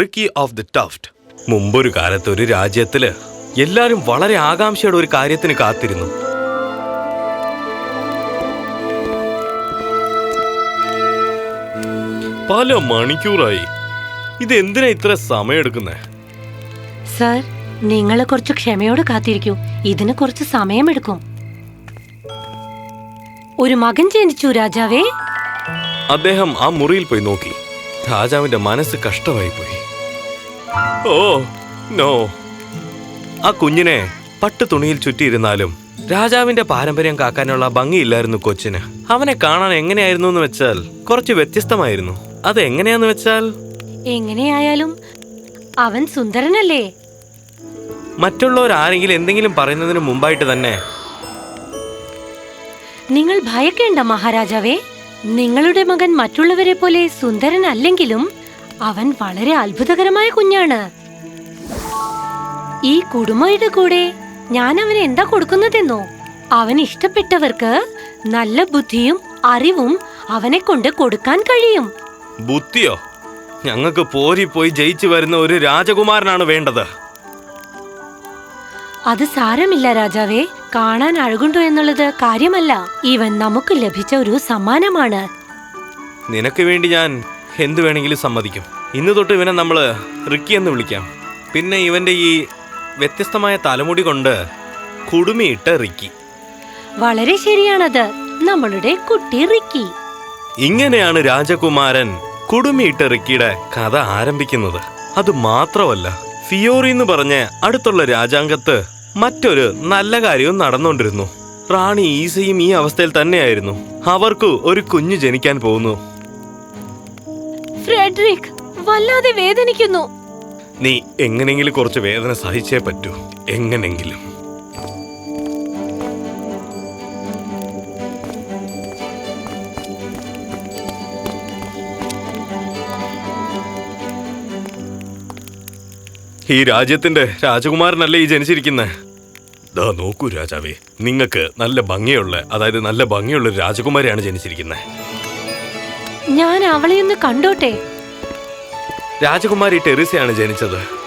Ricky of the tuft. മുമ്പൊരു കാലത്ത് ഒരു രാജ്യത്തിൽ എല്ലാരും വളരെ ആകാംക്ഷയുടെ ഒരു കാര്യത്തിന് കാത്തിരുന്നു. പല മണിക്കൂറായി. ഇത് എന്തിനാ ഇത്ര സമയമെടുക്കുന്നേ? സർ നിങ്ങൾ കുറച്ച് ക്ഷമയോട് കാത്തിരിക്കൂ. ഇതിന് കുറച്ച് സമയമെടുക്കും. ഒരു മകൻ ജനിച്ചു രാജാവേ. അദ്ദേഹം ആ മുറിയിൽ പോയി നോക്കി. രാജാവിന്റെ മനസ്സ് കഷ്ടമായി പോയി ഓ നോ. ആ കുഞ്ഞിനെ പട്ടു തുണിയിൽ ചുറ്റിയിരുന്നാലും രാജാവിന്റെ പാരമ്പര്യം കാക്കാനുള്ള ഭംഗിയില്ലായിരുന്നു കൊച്ചിന്. അവനെ കാണാൻ എങ്ങനെയായിരുന്നു എന്ന് വെച്ചാൽ കുറച്ച് വ്യത്യസ്തമായിരുന്നു. അത് എങ്ങനെയാന്ന് വെച്ചാൽ എങ്ങനെയായാലും അവൻ സുന്ദരനല്ലേ? മറ്റുള്ളവർ ആരെങ്കിലും എന്തെങ്കിലും പറയുന്നതിന് മുമ്പായിട്ട് തന്നെ നിങ്ങൾ ഭയക്കേണ്ട മഹാരാജാവേ. നിങ്ങളുടെ മകൻ മറ്റുള്ളവരെ പോലെ സുന്ദരനല്ലെങ്കിലും അവൻ വളരെ അത്ഭുതകരമായ കുഞ്ഞാണ്. ഈ കുടുംബയുടെ കൂടെ ഞാൻ അവന് എന്താ കൊടുക്കുന്നതെന്നോ? അവൻ ഇഷ്ടപ്പെട്ടവർക്ക് നല്ല ബുദ്ധിയും അറിവും അവനെ കൊണ്ട് കൊടുക്കാൻ കഴിയും. ബുദ്ധിയോ? ഞങ്ങൾക്ക് പോരി പോയി ജയിച്ചു വരുന്ന ഒരു രാജകുമാരനാണ് വേണ്ടത്. അത് സാരമില്ല രാജാവേ. കാണാൻ അഴകുണ്ടോ എന്നുള്ളത് കാര്യമല്ല. ഇവൻ നമുക്ക് ലഭിച്ച ഒരു സമ്മാനമാണ്. നിനക്ക് വേണ്ടി ഞാൻ എന്തു വേണമെങ്കിലും സമ്മതിക്കും. ഇന്ന് തൊട്ട് ഇവനെ നമ്മൾ റിക്കി എന്ന് വിളിക്കാം. പിന്നെ ഇവന്റെ ഈ വ്യത്യസ്തമായ തലമുടി കൊണ്ട് കുടുമിയിട്ട റിക്കി. വളരെ ശരിയാണത്. നമ്മളുടെ കുട്ടി റിക്കി. ഇങ്ങനെയാണ് രാജകുമാരൻ കുടുമിയിട്ട റിക്കിയുടെ കഥ ആരംഭിക്കുന്നത്. അത് മാത്രമല്ല ഫിയോറി എന്ന് പറഞ്ഞ അടുത്തുള്ള രാജാംഗത്ത് മറ്റൊരു നല്ല കാര്യവും നടന്നുകൊണ്ടിരുന്നു റാണി ഈസയും ഈ അവസ്ഥയിൽ തന്നെയായിരുന്നു. അവർക്കു ഒരു കുഞ്ഞു ജനിക്കാൻ പോകുന്നു. ഫ്രെഡറിക് വല്ലാതെ വേദനിക്കുന്നു. നീ എങ്ങനെങ്കിലും കുറച്ച് വേദന സഹിച്ചേ പറ്റൂ. എങ്ങനെങ്കിലും. ഈ രാജ്യത്തിന്റെ രാജകുമാരനല്ലേ ഈ ജനിച്ചിരിക്കുന്നത് ദാ നോക്കൂ രാജാവേ നിങ്ങൾക്ക് നല്ല ഭംഗിയുള്ള അതായത് നല്ല ഭംഗിയുള്ള ഒരു രാജകുമാരിയാണ് ജനിച്ചിരിക്കുന്നത് ഞാൻ അവളെ ഒന്ന് കണ്ടോട്ടെ? രാജകുമാരി ടെറിസയാണ് ജനിച്ചത്.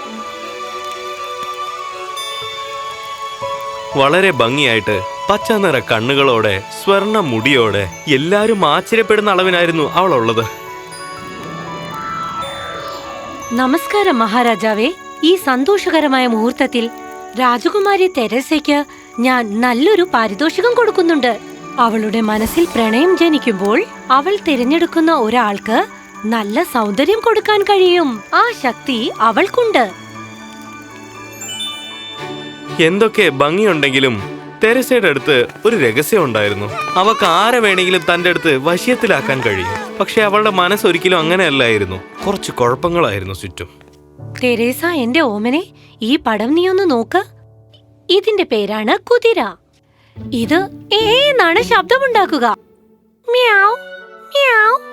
വളരെ ഭംഗിയായിട്ട് പച്ച നിറ കണ്ണുകളോടെ സ്വർണ മുടിയോടെ എല്ലാരും ആശ്ചര്യപ്പെടുന്ന അളവിനായിരുന്നു അവളുള്ളത്. നമസ്കാരം മഹാരാജാവേ. ഈ സന്തോഷകരമായ മുഹൂർത്തത്തിൽ രാജകുമാരി തെരേസയ്ക്ക് ഞാൻ നല്ലൊരു പാരിതോഷികം കൊടുക്കുന്നുണ്ട്. അവളുടെ മനസ്സിൽ പ്രണയം ജനിക്കുമ്പോൾ അവൾ തിരഞ്ഞെടുക്കുന്ന ഒരാൾക്ക് നല്ല സൗന്ദര്യം കൊടുക്കാൻ കഴിയും. ആ ശക്തി അവൾക്കുണ്ട്. എന്തൊക്കെ ഭംഗിയുണ്ടെങ്കിലും തെരസയുടെ അടുത്ത് ഒരു രഹസ്യം ഉണ്ടായിരുന്നു. അവക്ക് ആരെ വേണമെങ്കിലും തന്റെ അടുത്ത് വശ്യത്തിലാക്കാൻ കഴിയും. പക്ഷെ അവളുടെ മനസ്സ് ഒരിക്കലും അങ്ങനെയല്ലായിരുന്നു. കുറച്ച് കുഴപ്പങ്ങളായിരുന്നു ചുറ്റും. തെരേസ എന്റെ ഓമനെ ഈ പടം നീ ഒന്ന് നോക്ക്. ഇതിന്റെ പേരാണ് കുതിര. ഇത് ഏന്നാണ് ശബ്ദമുണ്ടാക്കുക. മ്യാവ് മ്യാവ്.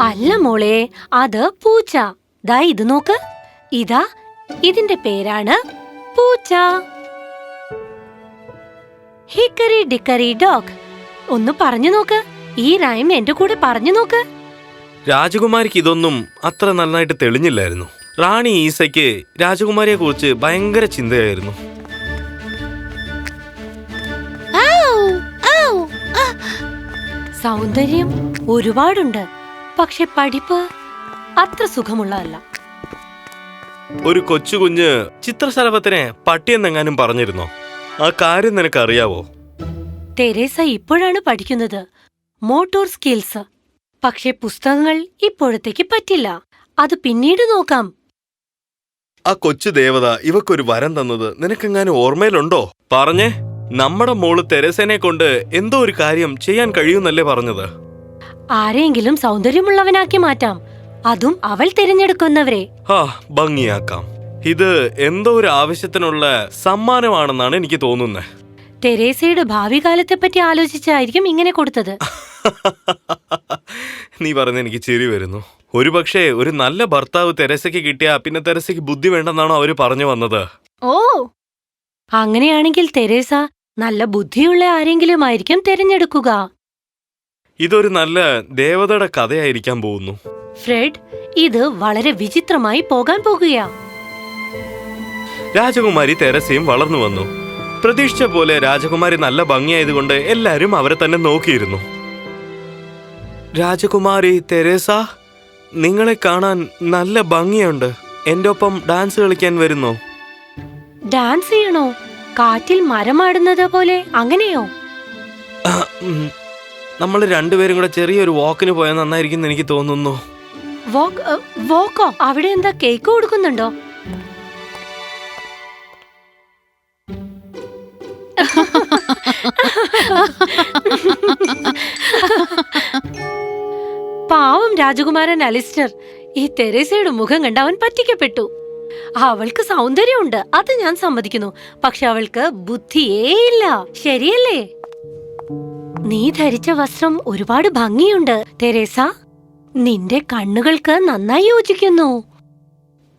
അല്ല മോളെ അത് പൂച്ച. ദാ ഇത് നോക്ക്. ഇതാ ഇതിന്റെ പേരാണ് പൂച്ച. Hickory dickory dog. ഒന്ന് പറഞ്ഞു നോക്ക്. ഈ റൈം എന്റെ കൂടെ പറഞ്ഞു നോക്ക്. രാജകുമാരിക്ക് ഇതൊന്നും അത്ര നന്നായിട്ട് തെളിഞ്ഞില്ലായിരുന്നു. റാണി ഈസയ്ക്ക് രാജകുമാരിയെ കുറിച്ച് ഭയങ്കര ചിന്തയായിരുന്നു. സൗന്ദര്യം ഒരുപാടുണ്ട്. പക്ഷെ പഠിപ്പ് അത്ര സുഖമുള്ളതല്ല. ഒരു കൊച്ചു കുഞ്ഞ് ചിത്രശലഭത്തിനെ പട്ടിയെന്നെങ്ങാനും പറഞ്ഞിരുന്നോ? ആ കാര്യം നിനക്ക് അറിയാവോ തെരേസ ഇപ്പോഴാണ് പഠിക്കുന്നത്. Motor skills. പക്ഷെ പുസ്തകങ്ങൾ ഇപ്പോഴത്തേക്ക് പറ്റില്ല. അത് പിന്നീട് നോക്കാം. ആ കൊച്ചു ദേവത ഇവക്കൊരു വരം തന്നത് നിനക്കെങ്ങാനും ഓർമ്മയിലുണ്ടോ? പറഞ്ഞേ. നമ്മുടെ മോൾ തെരസേനെ കൊണ്ട് എന്തോ ഒരു കാര്യം ചെയ്യാൻ കഴിയുന്നല്ലേ പറഞ്ഞത്? ആരെങ്കിലും സൗന്ദര്യമുള്ളവനാക്കി മാറ്റാം. അതും അവൾ തിരഞ്ഞെടുക്കുന്നവരെ. ആ ഭംഗിയാക്കാം. ഇത് എന്തോ ഒരു ആവശ്യത്തിനുള്ള സമ്മാനമാണെന്നാണ് എനിക്ക് തോന്നുന്നത് തെരേസയുടെ ഭാവി കാലത്തെ പറ്റി ആലോചിച്ചായിരിക്കും ഇങ്ങനെ കൊടുത്തത്. നീ പറഞ്ഞ എനിക്ക് ചിരി വരുന്നു. ഒരു പക്ഷേ ഒരു നല്ല ഭർത്താവ് തെരസയ്ക്ക് കിട്ടിയാ പിന്നെ തെരസയ്ക്ക് ബുദ്ധി വേണ്ടെന്നാണോ അവർ പറഞ്ഞു വന്നത്? ഓ അങ്ങനെയാണെങ്കിൽ തെരേസ നല്ല ബുദ്ധിയുള്ള ആരെങ്കിലും ആയിരിക്കും തിരഞ്ഞെടുക്കുക. ഇതൊരു നല്ല ദേവതയുടെ കഥയായിരിക്കാൻ പോകുന്നു. ഫ്രെഡ് ഇത് വളരെ വിചിത്രമായി പോകാൻ പോകുകയാ. രാജകുമാരി തെരസയും വളർന്നു വന്നു. പ്രതീക്ഷിച്ച പോലെ രാജകുമാരി നല്ല ഭംഗിയായതുകൊണ്ട് എല്ലാരും അവരെ തന്നെ നോക്കിയിരുന്നു. രാജകുമാരി തെരേസ നിങ്ങളെ കാണാൻ നല്ല ഭംഗിയുണ്ട്. എന്റെ ഒപ്പം ഡാൻസ് കളിക്കാൻ വരുന്നോ? ഡാൻസ് ചെയ്യണോ? കാറ്റിൽ മരമാടുന്നത് പോലെ അങ്ങനെയോ? നമ്മൾ രണ്ടുപേരും കൂടെ ചെറിയൊരു വാക്കിന് പോയാൽ നന്നായിരിക്കും എനിക്ക് തോന്നുന്നു. വോക്ക് വോക്കോ അവിടെ എന്താ കേക്ക് കൊടുക്കുന്നുണ്ടോ? പാവം രാജകുമാരൻ അലിസ്റ്റർ ഈ തെരേസയുടെ മുഖം കണ്ട് അവൻ പറ്റിക്കപ്പെട്ടു. അവൾക്ക് സൗന്ദര്യമുണ്ട്. അത് ഞാൻ സമ്മതിക്കുന്നു. പക്ഷെ അവൾക്ക് ബുദ്ധിയേ ഇല്ല. ശരിയല്ലേ? നീ ധരിച്ച വസ്ത്രം ഒരുപാട് ഭംഗിയുണ്ട്. തെരേസ നിന്റെ കണ്ണുകൾക്ക് നന്നായി യോജിക്കുന്നു.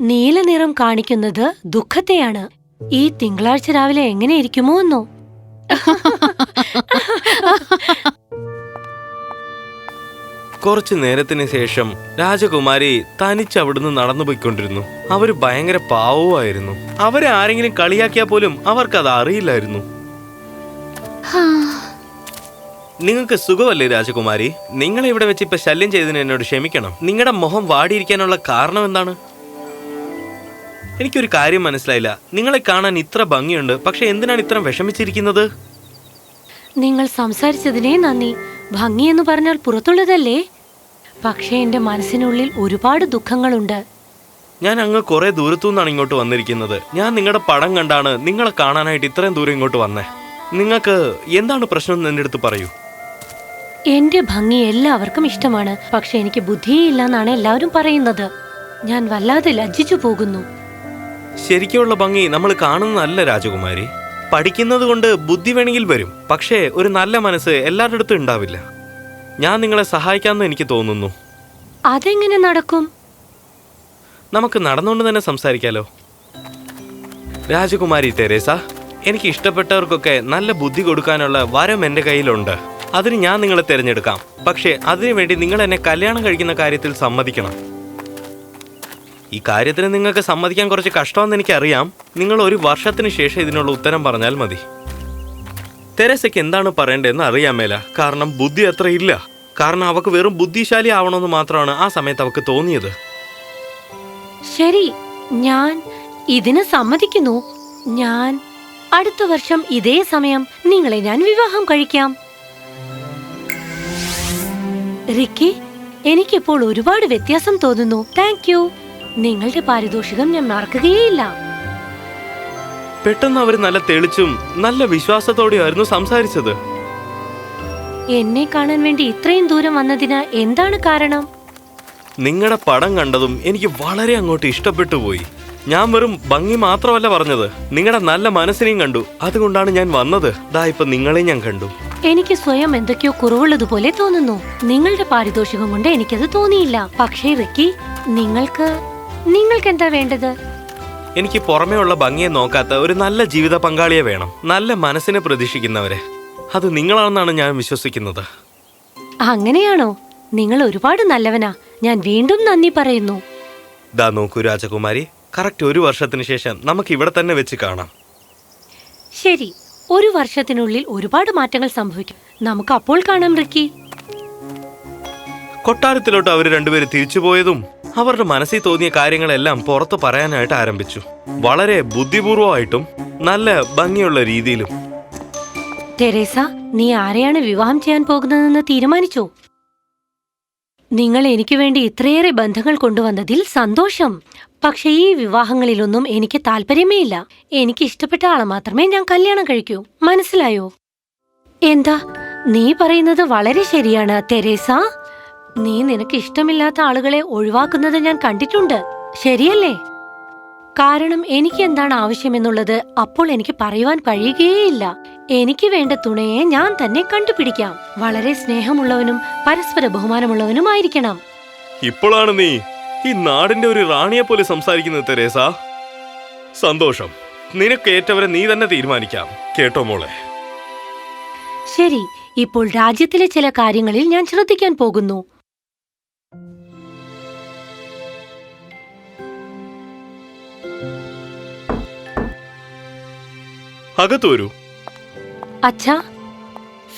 നീല നിറം കാണിക്കുന്നത് ദുഃഖത്തെയാണ്. ഈ തിങ്കളാഴ്ച രാവിലെ എങ്ങനെ ഇരിക്കുമോ എന്നോ? കുറച്ചു നേരത്തിന് ശേഷം രാജകുമാരി തനിച്ച് അവിടുന്ന് നടന്നു പോയിക്കൊണ്ടിരുന്നു അവർ ഭയങ്കര പാവവുമായിരുന്നു അവരെ ആരെങ്കിലും കളിയാക്കിയാൽ പോലും അവർക്കത് അറിയില്ലായിരുന്നു. നിങ്ങൾക്ക് സുഖമല്ലേ രാജകുമാരി? നിങ്ങളെ ഇവിടെ വെച്ച് ഇപ്പൊ ശല്യം ചെയ്തതിന് എന്നോട് ക്ഷമിക്കണം. നിങ്ങളുടെ മുഖം വാടിയിരിക്കാനുള്ള കാരണം എന്താണ്? എനിക്കൊരു കാര്യം മനസ്സിലായില്ല. നിങ്ങളെ കാണാൻ ഇത്ര ഭംഗിയുണ്ട്. പക്ഷെ എന്തിനാണ് ഇത്ര വിഷമിച്ചിരിക്കുന്നത്? നിങ്ങൾ സംസാരിച്ചതിനെ നന്ദി. ഭംഗി എന്ന് പറഞ്ഞാൽ പുറത്തുള്ളതല്ലേ? പക്ഷേ എന്റെ മനസ്സിനുള്ളിൽ ഒരുപാട് ദുഃഖങ്ങളുണ്ട്. ഞാൻ അങ്ങ് കുറെ ദൂരത്തുനിന്നാണ് ഇങ്ങോട്ട് വന്നിരിക്കുന്നത്. ഞാൻ നിങ്ങളുടെ പടം കണ്ടാണ് നിങ്ങളെ കാണാനായിട്ട് ഇത്രയും ദൂരം ഇങ്ങോട്ട് വന്നേ. നിങ്ങൾക്ക് എന്താണ് പ്രശ്നം എന്റെ എന്റെ അടുത്ത് പറയൂ. എന്റെ ഭംഗി എല്ലാവർക്കും ഇഷ്ടമാണ്. പക്ഷെ എനിക്ക് ബുദ്ധിയില്ല എന്നാണ് എല്ലാവരും പറയുന്നത്. ഞാൻ വല്ലാതെ ലജ്ജിച്ചു പോകുന്നു. ശരിക്കുള്ള ഭംഗി നമ്മൾ കാണുന്നതല്ല രാജകുമാരി. പഠിക്കുന്നത് കൊണ്ട് ബുദ്ധി വേണമെങ്കിൽ വരും. പക്ഷേ ഒരു നല്ല മനസ്സ് എല്ലാവരുടെ അടുത്തും ഉണ്ടാവില്ല. ഞാൻ നിങ്ങളെ സഹായിക്കാമെന്ന് എനിക്ക് തോന്നുന്നു. അതെങ്ങനെ നടക്കും? നമുക്ക് നടന്നുകൊണ്ട് തന്നെ സംസാരിക്കാലോ. രാജകുമാരി തെരേസ എനിക്ക് ഇഷ്ടപ്പെട്ടവർക്കൊക്കെ നല്ല ബുദ്ധി കൊടുക്കാനുള്ള വരം എന്റെ കയ്യിലുണ്ട്. അതിന് ഞാൻ നിങ്ങളെ തിരഞ്ഞെടുക്കാം. പക്ഷേ അതിനുവേണ്ടി നിങ്ങൾ എന്നെ കല്യാണം കഴിക്കുന്ന കാര്യത്തിൽ സമ്മതിക്കണം. ഈ കാര്യത്തിന് നിങ്ങൾക്ക് സമ്മതിക്കാൻ കുറച്ച് കഷ്ടമെന്ന് എനിക്കറിയാം. നിങ്ങൾ ഒരു വർഷത്തിന് ശേഷം ഇതിനുള്ള ഉത്തരം പറഞ്ഞാൽ മതി. തെരേസയ്ക്ക് എന്താണ് പറയേണ്ടതെന്ന് അറിയാൻ മേല. കാരണം ബുദ്ധി അത്ര ഇല്ല. കാരണം അവക്ക് വെറും ബുദ്ധിശാലി ആവണമെന്ന് മാത്രമാണ് ആ സമയത്ത് അവക്ക് തോന്നിയത്. ശരി ഞാൻ ഇതിന് സമ്മതിക്കുന്നു. ഞാൻ അടുത്ത വർഷം ഇതേ സമയം നിങ്ങളെ ഞാൻ വിവാഹം കഴിക്കാം. റിക്കി എനിക്കിപ്പോൾ ഒരുപാട് വ്യത്യാസം തോന്നുന്നു. താങ്ക് നിങ്ങളുടെ പാരിതോഷികം ഞാൻ മറക്കുകയേയില്ല. പെട്ടെന്ന് അവർ നല്ല തെളിച്ചും നല്ല വിശ്വാസത്തോടെയായിരുന്നു സംസാരിച്ചത്. എന്നെ കാണാൻ വേണ്ടി ഇത്രയും ദൂരം വന്നതിന് എന്താണ് കാരണം? നിങ്ങളുടെ പടം കണ്ടതും എനിക്ക് വളരെ അങ്ങോട്ട് ഇഷ്ടപ്പെട്ടു പോയി. ഞാൻ വെറും ഭംഗി മാത്രമല്ല പറഞ്ഞത്. നിങ്ങളുടെ നല്ല മനസ്സിനെയും കണ്ടു. അതുകൊണ്ടാണ് ഞാൻ വന്നത്. ദാ ഇപ്പൊ നിങ്ങളെ ഞാൻ കണ്ടു. എനിക്ക് സ്വയം എന്തൊക്കെയോ കുറവുള്ളതുപോലെ തോന്നുന്നു. നിങ്ങളുടെ പാരിതോഷികം കൊണ്ട് എനിക്കത് തോന്നിയില്ല. പക്ഷേ റിക്കി നിങ്ങൾക്ക് നിങ്ങൾക്ക് എന്താ വേണ്ടത്? എനിക്ക് പുറമേ ഉള്ള ഭംഗിയെ നോക്കാത്ത ഒരു നല്ല ജീവിത പങ്കാളിയെ വേണം. നല്ല മനസ്സിനെ പ്രതീക്ഷിക്കുന്നവരെ. അത് നിങ്ങളാണെന്നാണ് ഞാൻ വിശ്വസിക്കുന്നത്. അങ്ങനെയാണോ? നിങ്ങൾ ഒരുപാട് നല്ലവനാ. ഞാൻ വീണ്ടും നന്ദി പറയുന്നു. ദാ നോക്കൂ രാജകുമാരി. കറക്റ്റ് ഒരു വർഷത്തിന് ശേഷം നമുക്ക് ഇവിടെ തന്നെ വെച്ച് കാണാം. ശരി. ഒരു വർഷത്തിനുള്ളിൽ ഒരുപാട് മാറ്റങ്ങൾ സംഭവിക്കും. നമുക്ക് അപ്പോൾ കാണാം റിക്കി. കൊട്ടാരത്തിലോട്ട് അവർ രണ്ടുപേരും തിരിച്ചുപോയതും അവരുടെ മനസ്സിൽ തോന്നിയ കാര്യങ്ങളെല്ലാം പുറത്ത് പറയാനായിട്ട് ആരംഭിച്ചു. വളരെ ബുദ്ധിപൂർവമായിട്ടും നല്ല ഭംഗിയുള്ള രീതിയിലും. തെരേസ നീ ആരെയാണ് വിവാഹം ചെയ്യാൻ പോകുന്നതെന്ന് തീരുമാനിച്ചോ? നിങ്ങൾ എനിക്ക് വേണ്ടി ഇത്രയേറെ ബന്ധങ്ങൾ കൊണ്ടുവന്നതിൽ സന്തോഷം. പക്ഷേ ഈ വിവാഹങ്ങളിലൊന്നും എനിക്ക് താല്പര്യമേ ഇല്ല എനിക്ക് ഇഷ്ടപ്പെട്ട ആളെ മാത്രമേ ഞാൻ കല്യാണം കഴിക്കൂ. മനസ്സിലായോ? എന്താ? നീ പറയുന്നത് വളരെ ശരിയാണ് തെരേസ. നീ നിനക്ക് ഇഷ്ടമില്ലാത്ത ആളുകളെ ഒഴിവാക്കുന്നത് ഞാൻ കണ്ടിട്ടുണ്ട്. ശരിയല്ലേ? കാരണം എനിക്ക് എന്താണ് ആവശ്യമെന്നുള്ളത് അപ്പോൾ എനിക്ക് പറയുവാൻ കഴിയുകയേയില്ല. എനിക്ക് വേണ്ട തുണയെ ഞാൻ തന്നെ കണ്ടുപിടിക്കാം. വളരെ സ്നേഹമുള്ളവനും പരസ്പര ബഹുമാനമുള്ളവനുമായിരിക്കണം. ഇപ്പോഴാണ് നീ ഈ നാടിന്റെ ഒരു റാണിയെ പോലെ സംസാരിക്കുന്നത് തെരേസ. സന്തോഷം. നിനക്ക് ഏറ്റവരെ നീ തന്നെ തീരുമാനിക്കാം. കേട്ടോ മോളെ? ശരി. ഇപ്പോൾ രാജ്യത്തിലെ ചില കാര്യങ്ങളിൽ ഞാൻ ശ്രദ്ധിക്കാൻ പോകുന്നു. അകത്തു വരൂ. അച്ഛാ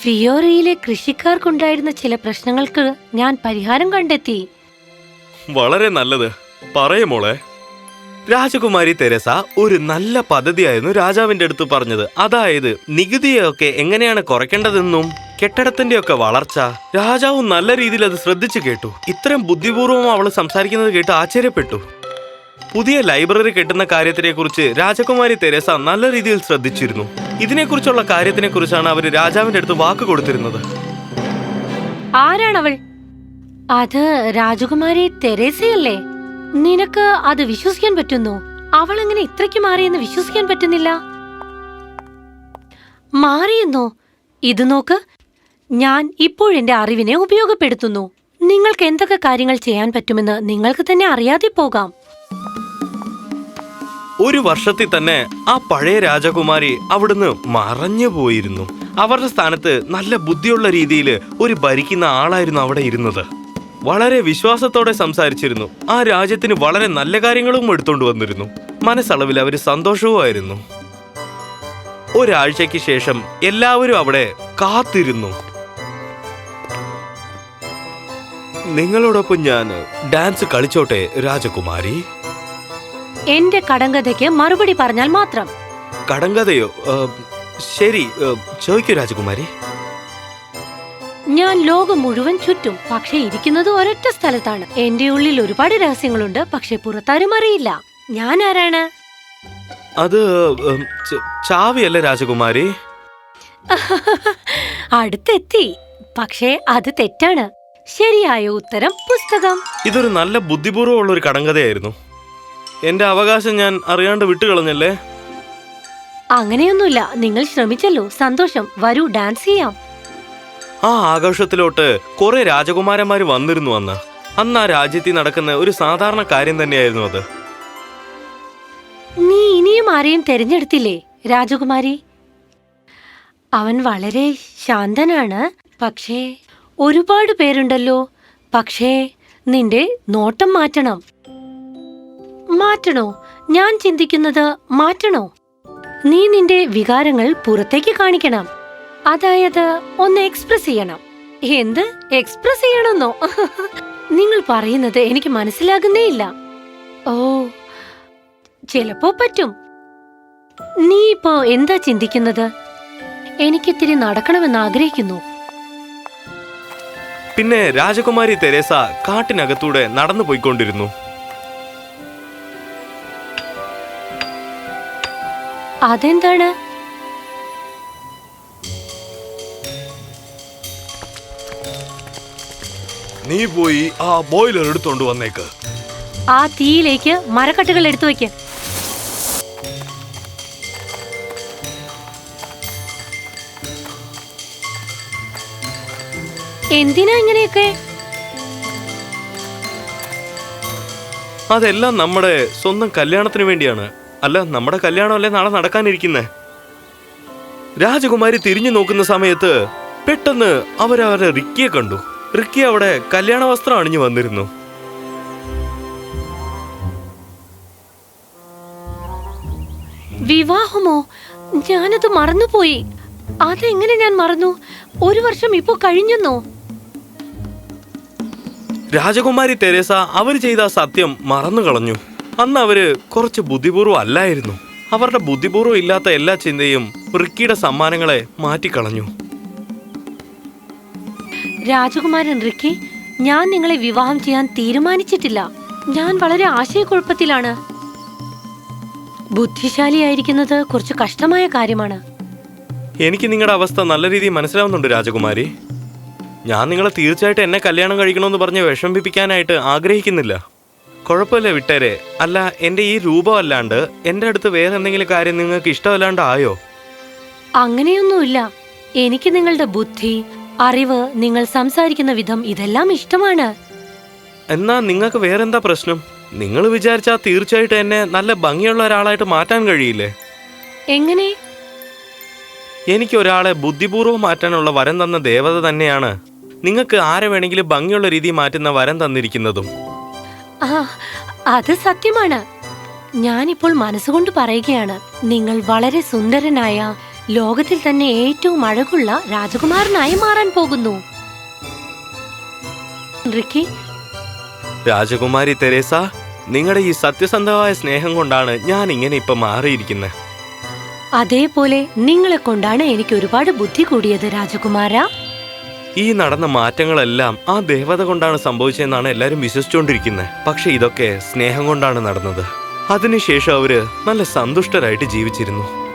ഫിയോറിയിലെ കൃഷിക്കാർക്കുണ്ടായിരുന്ന ചില പ്രശ്നങ്ങൾക്ക് ഞാൻ പരിഹാരം കണ്ടെത്തി. വളരെ നല്ലത്. പറയുമോളെ രാജകുമാരി തെരസ ഒരു നല്ല പദ്ധതിയായിരുന്നു രാജാവിന്റെ അടുത്ത് പറഞ്ഞത്. അതായത് നികുതിയൊക്കെ എങ്ങനെയാണ് കുറയ്ക്കേണ്ടതെന്നും കെട്ടിടത്തിന്റെ ഒക്കെ വളർച്ച. രാജാവ് നല്ല രീതിയിൽ അത് ശ്രദ്ധിച്ചു കേട്ടു. ഇത്രയും ബുദ്ധിപൂർവം അവൾ സംസാരിക്കുന്നത് കേട്ട് ആശ്ചര്യപ്പെട്ടു. പുതിയ ലൈബ്രറി കെട്ടുന്ന കാര്യത്തിനെ കുറിച്ച് രാജകുമാരി തെരേസ നല്ല രീതിയിൽ ശ്രദ്ധിച്ചിരുന്നു. ഇതിനെക്കുറിച്ചുള്ള കാര്യത്തിനെ കുറിച്ചാണ് അവർ രാജാവിന്റെ അടുത്ത് വാക്ക് കൊടുത്തിരുന്നത്. ആരാണവൾ? അത് രാജകുമാരി തെരേസയല്ലേ? നിനക്ക് അത് വിശ്വസിക്കാൻ പറ്റുന്നു. അവൾ എങ്ങനെ ഇത്രയ്ക്ക് മാറിയെന്ന് വിശ്വസിക്കാൻ പറ്റുന്നില്ല? മാറിയെന്നോ? ഇത് നോക്ക്. ഞാൻ ഇപ്പോഴെന്റെ അറിവിനെ ഉപയോഗപ്പെടുത്തുന്നു. നിങ്ങൾക്ക് എന്തൊക്കെ കാര്യങ്ങൾ ചെയ്യാൻ പറ്റുമെന്ന് നിങ്ങൾക്ക് തന്നെ അറിയാതെ പോകാം. ഒരു വർഷത്തിൽ തന്നെ ആ പഴയ രാജകുമാരി അവിടുന്ന് മറഞ്ഞു പോയിരുന്നു. അവരുടെ സ്ഥാനത്ത് നല്ല ബുദ്ധിയുള്ള രീതിയിൽ ഒരു ഭരിക്കുന്ന ആളായിരുന്നു അവിടെ ഇരുന്നത്. വളരെ വിശ്വാസത്തോടെ സംസാരിച്ചിരുന്നു. ആ രാജ്യത്തിന് വളരെ നല്ല കാര്യങ്ങളും എടുത്തുകൊണ്ട് വന്നിരുന്നു. മനസ്സളവിൽ അവർ സന്തോഷവുമായിരുന്നു ഒരാഴ്ചയ്ക്ക് ശേഷം എല്ലാവരും അവിടെ കാത്തിരുന്നു. നിങ്ങളോടൊപ്പം ഞാൻ ഡാൻസ് കളിച്ചോട്ടെ രാജകുമാരി? എന്റെ കടങ്കഥയ്ക്ക് മറുപടി പറഞ്ഞാൽ മാത്രം. കടങ്കഥയോ? ശരി. ചോദിക്കൂ രാജകുമാരി. ഞാൻ ലോകം മുഴുവൻ ചുറ്റും പക്ഷെ ഇരിക്കുന്നത് ഒരൊറ്റ സ്ഥലത്താണ്. എന്റെ ഉള്ളിൽ ഒരുപാട് രഹസ്യങ്ങളുണ്ട് പക്ഷെ പുറത്താരും അറിയില്ല. ഞാൻ ആരാണ്? അത് ചാവിയല്ല രാജകുമാരി? അടുത്തെത്തി. പക്ഷേ അത് തെറ്റാണ്. ശരിയായ ഉത്തരം പുസ്തകം. ഇതൊരു നല്ല ബുദ്ധിപൂർവമുള്ള ഒരു കടങ്കഥയായിരുന്നു. എന്റെ അവകാശം ഞാൻ അറിയാണ്ട് വിട്ടുകളഞ്ഞല്ലേ? അങ്ങനെയൊന്നുമില്ല. നിങ്ങൾ ശ്രമിച്ചല്ലോ. സന്തോഷം. വരൂ ഡാൻസ് ചെയ്യാം. ആ ആഘോഷത്തിലോട്ട് കുറെ രാജകുമാരന്മാര് വന്നിരുന്നു അന്ന്. അന്ന് ആ രാജ്യത്തിൽ നടക്കുന്ന ഒരു സാധാരണ കാര്യം തന്നെയായിരുന്നു അത്. നീ ഇനിയും ആരെയും തെരഞ്ഞെടുത്തില്ലേ രാജകുമാരി? അവൻ വളരെ ശാന്തനാണ്. പക്ഷേ ഒരുപാട് പേരുണ്ടല്ലോ. പക്ഷേ നിന്റെ നോട്ടം മാറ്റണം. മാറ്റണോ? ഞാൻ ചിന്തിക്കുന്നത് മാറ്റണോ? നീ നിന്റെ വികാരങ്ങൾ പുറത്തേക്ക് കാണിക്കണം. അതായത് ഒന്ന് എക്സ്പ്രസ് ചെയ്യണം. എന്ത്? എക്സ്പ്രസ് ചെയ്യണമെന്നോ? നിങ്ങൾ പറയുന്നത് എനിക്ക് മനസ്സിലാകുന്നേ ഇല്ല. ഓ ചിലപ്പോ പറ്റും. നീ ഇപ്പോ എന്താ ചിന്തിക്കുന്നത്? എനിക്കിത്തിരി നടക്കണമെന്ന് ആഗ്രഹിക്കുന്നു. പിന്നെ രാജകുമാരി തെരേസ കാട്ടിനകത്തൂടെ നടന്നു പോയിക്കൊണ്ടിരുന്നു അതെന്താണ്? നീ പോയി ആ ബോയിലർ എടുത്തോണ്ട് വന്നേക്ക്. ആ തീയിലേക്ക് മരക്കട്ടുകൾ എടുത്തു വെക്ക്. എന്തിനാ ഇങ്ങനെയൊക്കെ? അതെല്ലാം നമ്മുടെ സ്വന്തം കല്യാണത്തിന് വേണ്ടിയാണ്. അല്ല നമ്മുടെ കല്യാണമല്ലേ നാളെ നടക്കാനിരിക്കുന്നേ? രാജകുമാരി തിരിഞ്ഞു നോക്കുന്ന സമയത്ത് പെട്ടെന്ന് അവരവരെ റിക്കിയെ കണ്ടു. റിക്കി അവിടെ കല്യാണ വസ്ത്രം അണിഞ്ഞു വന്നിരുന്നു. വിവാഹമോ? ഞാനത് മറന്നുപോയി. അതെങ്ങനെ ഞാൻ മറന്നു? ഒരു വർഷം ഇപ്പോ കഴിഞ്ഞെന്നോ? രാജകുമാരി തെരേസ അവർ ചെയ്ത സത്യം മറന്നു കളഞ്ഞു അന്ന് അവർ കുറച്ച് ബുദ്ധിപൂർവം അല്ലായിരുന്നു. അവരുടെ ബുദ്ധിപൂർവം ഇല്ലാത്ത എല്ലാ ചിന്തയും റിക്കിയുടെ സമ്മാനങ്ങളെ മാറ്റിക്കളഞ്ഞു. രാജകുമാരൻ റിക്കി ഞാൻ നിങ്ങളെ വിവാഹം ചെയ്യാൻ തീരുമാനിച്ചിട്ടില്ല. ഞാൻ വളരെ ആശയക്കുഴപ്പത്തിലാണ്. ബുദ്ധിശാലിയായിരിക്കുന്നത് കുറച്ച് കഷ്ടമായ കാര്യമാണ്. എനിക്ക് നിങ്ങളുടെ അവസ്ഥ നല്ല രീതിയിൽ മനസ്സിലാവുന്നുണ്ട് രാജകുമാരി. ഞാൻ നിങ്ങളെ തീർച്ചയായിട്ടും എന്നെ കല്യാണം കഴിക്കണമെന്ന് പറഞ്ഞ് വിഷമിപ്പിക്കാനായിട്ട് ആഗ്രഹിക്കുന്നില്ല. കുഴപ്പമില്ല വിട്ടേരെ. അല്ല എന്റെ ഈ രൂപം അല്ലാണ്ട് എന്റെ അടുത്ത് വേറെ എന്തെങ്കിലും കാര്യം നിങ്ങൾക്ക് ഇഷ്ടമല്ലാണ്ട് ആയോ അങ്ങനെയൊന്നുമില്ല. എനിക്ക് നിങ്ങളുടെ ബുദ്ധി അറിവ് നിങ്ങൾ സംസാരിക്കുന്ന വിധം ഇതെല്ലാം ഇഷ്ടമാണ്. എന്നാ നിങ്ങൾക്ക് വേറെന്താ പ്രശ്നം? നിങ്ങൾ വിചാരിച്ചാൽ തീർച്ചയായിട്ടും എന്നെ നല്ല ഭംഗിയുള്ള ഒരാളായിട്ട് മാറ്റാൻ കഴിയില്ലേ? എങ്ങനെ? എനിക്ക് ഒരാളെ ബുദ്ധിപൂർവം മാറ്റാനുള്ള വരം തന്ന ദേവത തന്നെയാണ്. നിങ്ങൾക്ക് ആരെ വേണമെങ്കിലും ഭംഗിയുള്ള രീതി മാറ്റുന്ന വരം തന്നിരിക്കുന്നതും. ആ അത് സത്യമാണ്. ഞാനിപ്പോൾ മനസ്സുകൊണ്ട് പറയുകയാണ് നിങ്ങൾ വളരെ സുന്ദരനായ ലോകത്തിൽ തന്നെ ഏറ്റവും അഴകുള്ള രാജകുമാരനായി മാറാൻ പോകുന്നു. റിക്കി? രാജകുമാരി തെരേസ നിങ്ങളുടെ ഈ സത്യസന്ധമായ സ്നേഹം കൊണ്ടാണ് ഞാൻ ഇങ്ങനെ ഇപ്പൊ മാറിയിരിക്കുന്നത്. അതേപോലെ നിങ്ങളെ കൊണ്ടാണ് എനിക്ക് ഒരുപാട് ബുദ്ധി കൂടിയത് രാജകുമാര. ഈ നടന്ന മാറ്റങ്ങളെല്ലാം ആ ദേവത കൊണ്ടാണ് സംഭവിച്ചതെന്നാണ് എല്ലാരും വിശ്വസിച്ചുകൊണ്ടിരിക്കുന്നത് പക്ഷെ ഇതൊക്കെ സ്നേഹം കൊണ്ടാണ് നടന്നത്. അതിനുശേഷം അവർ നല്ല സന്തുഷ്ടരായിട്ട് ജീവിച്ചിരുന്നു.